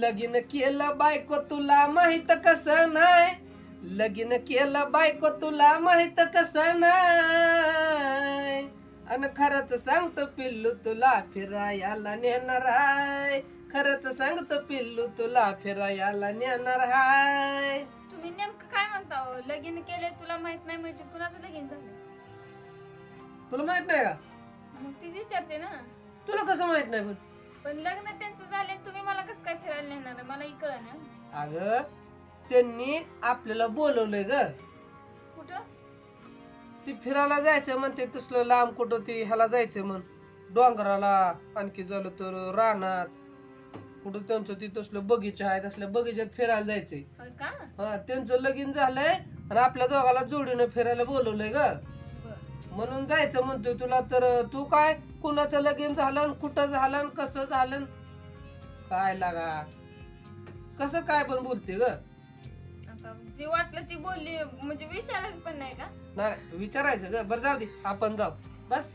लगीन केलं बायको तुला माहीत कस नाही. लगीन केलं बायको तुला माहीत कस नाही. अन खरंच सांगतो पिल्लू तुला फिरायला नेणार हाय. खरंच सांगतो पिल्लू तुला फिरायला नेणार हाय. तुम्ही नेमकं काय म्हणता हो? लगीन केले तुला माहीत नाही म्हणजे कुणाचं लगीन झालं तुला माहीत नाही का? मग तीच विचारते ना. तुला कसं माहीत नाही पण? पण लग्न त्यांचं झाले तुम्ही मला कसं काय फिरायला नेणार? आहे? मला इकळ ना. अगं त्यांनी आपल्याला बोलवलंय ग. कुठं? ती फिरायला जायचं म्हणते तसलं लांब कुठं ती ह्याला जायचं म्हण. डोंगराला आणखी झालं तर रानात. कुठं त्यांचं ती तसलं बगीचा आहे तसल्या बगीच्यात फिरायला जायचंय. होय का? हा त्यांचं लगीन झालंय आणि आपल्या दोघाला जोडीनं फिरायला बोलवलंय ग. म्हणून जायचं म्हणतोय तुला तर तू काय? कुणाचं लगीन झालं कुठं झालं कसं झालं? काय लागा? कसं काय पण बोलते ग. आता जी वाटलं ती बोलली म्हणजे विचारायचं पण नाही का? नाही विचारायचं ग. बरं जाऊ दे आपण जाऊ. बस.